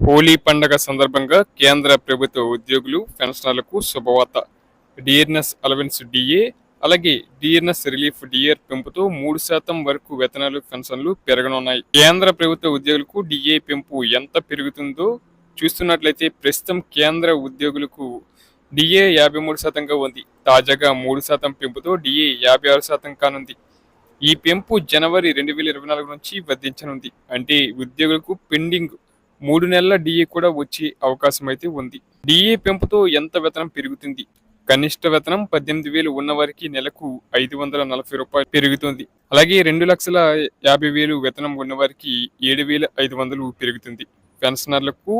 హోలీ పండగ సందర్భంగా కేంద్ర ప్రభుత్వ ఉద్యోగులు పెన్షనర్లకు శుభవార్త. డిఎన్ఎస్ అలవెన్స్ డిఏ అలాగే డిఎన్ఎస్ రిలీఫ్ డిఏర్ పెంపుతో మూడు శాతం వరకు వేతనాలు పెన్షన్లు పెరగనున్నాయి. కేంద్ర ప్రభుత్వ ఉద్యోగులకు డిఏ పెంపు ఎంత పెరుగుతుందో చూస్తున్నట్లయితే ప్రస్తుతం కేంద్ర ఉద్యోగులకు డిఏ యాభై మూడు శాతంగా ఉంది. తాజాగా మూడు శాతం పెంపుతో డిఏ యాభై ఆరు శాతం కానుంది. ఈ పెంపు జనవరి రెండు వేల ఇరవై నాలుగు నుంచి వర్ధించనుంది. అంటే ఉద్యోగులకు పెండింగ్ మూడు నెలల డిఏ కూడా వచ్చే అవకాశం అయితే ఉంది. డిఏ పెంపుతో ఎంత వేతనం పెరుగుతుంది? కనిష్ట వేతనం పద్దెనిమిది వేలు ఉన్న వారికి నెలకు ఐదు వందల నలభై రూపాయలు పెరుగుతుంది. అలాగే రెండు లక్షల యాభై వేలు వేతనం ఉన్న వారికి ఏడు వేల ఐదు వందలు పెరుగుతుంది. పెన్షనర్లకు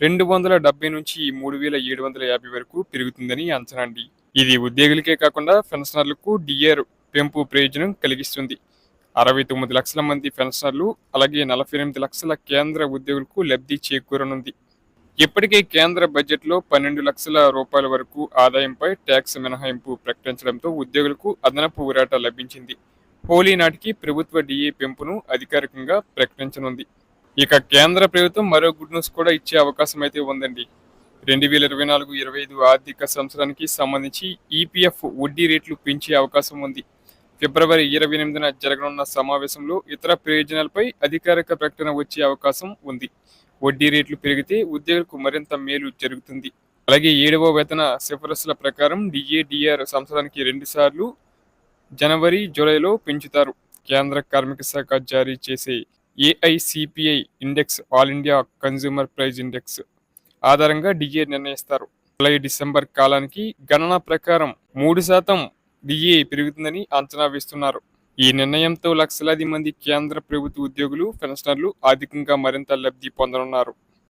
రెండు వందల డెబ్బై నుంచి మూడు వేల ఏడు వందల యాభై వరకు పెరుగుతుందని అంచనా అండి. ఇది ఉద్యోగులకే కాకుండా పెన్షనర్లకు డిఆర్ పెంపు ప్రయోజనం కలిగిస్తుంది. అరవై తొమ్మిది లక్షల మంది పెన్షనర్లు అలాగే నలభై ఎనిమిది లక్షల కేంద్ర ఉద్యోగులకు లబ్ధి చేకూరనుంది. ఇప్పటికే కేంద్ర బడ్జెట్లో పన్నెండు లక్షల రూపాయల వరకు ఆదాయంపై ట్యాక్స్ మినహాయింపు ప్రకటించడంతో ఉద్యోగులకు అదనపు ఊరాట లభించింది. హోలీ నాటికి ప్రభుత్వ డిఏ పెంపును అధికారికంగా ప్రకటించనుంది. ఇక కేంద్ర ప్రభుత్వం మరో గుడ్ న్యూస్ కూడా ఇచ్చే అవకాశం అయితే ఉందండి. రెండు వేల ఇరవై నాలుగు ఇరవై ఐదు ఆర్థిక సంవత్సరానికి సంబంధించి ఈపీఎఫ్ వడ్డీ రేట్లు పెంచే అవకాశం ఉంది. ఫిబ్రవరి ఇరవై ఎనిమిదిన జరగనున్న సమావేశంలో ఇతర ప్రయోజనాలపై అధికారిక ప్రకటన వచ్చే అవకాశం ఉంది. వడ్డీ రేట్లు పెరిగితే ఉద్యోగులకు మరింత మేలు జరుగుతుంది. అలాగే ఏడవ వేతన సిఫారసుల ప్రకారం డిఏడిఆర్ సంవత్సరానికి రెండుసార్లు జనవరి జూలైలో పెంచుతారు. కేంద్ర కార్మిక శాఖ జారీ చేసే AICPI index all India consumer price index ఆధారంగా డిఏ నిర్ణయిస్తారు. జూలై డిసెంబర్ కాలానికి గణన ప్రకారం మూడు శాతం డిఏ పెరుగుతుందని అంచనా వేస్తున్నారు. ఈ నిర్ణయంతో లక్షలాది మంది కేంద్ర ప్రభుత్వ ఉద్యోగులు పెన్షనర్లు ఆర్థికంగా మరింత లబ్ధి పొందనున్నారు.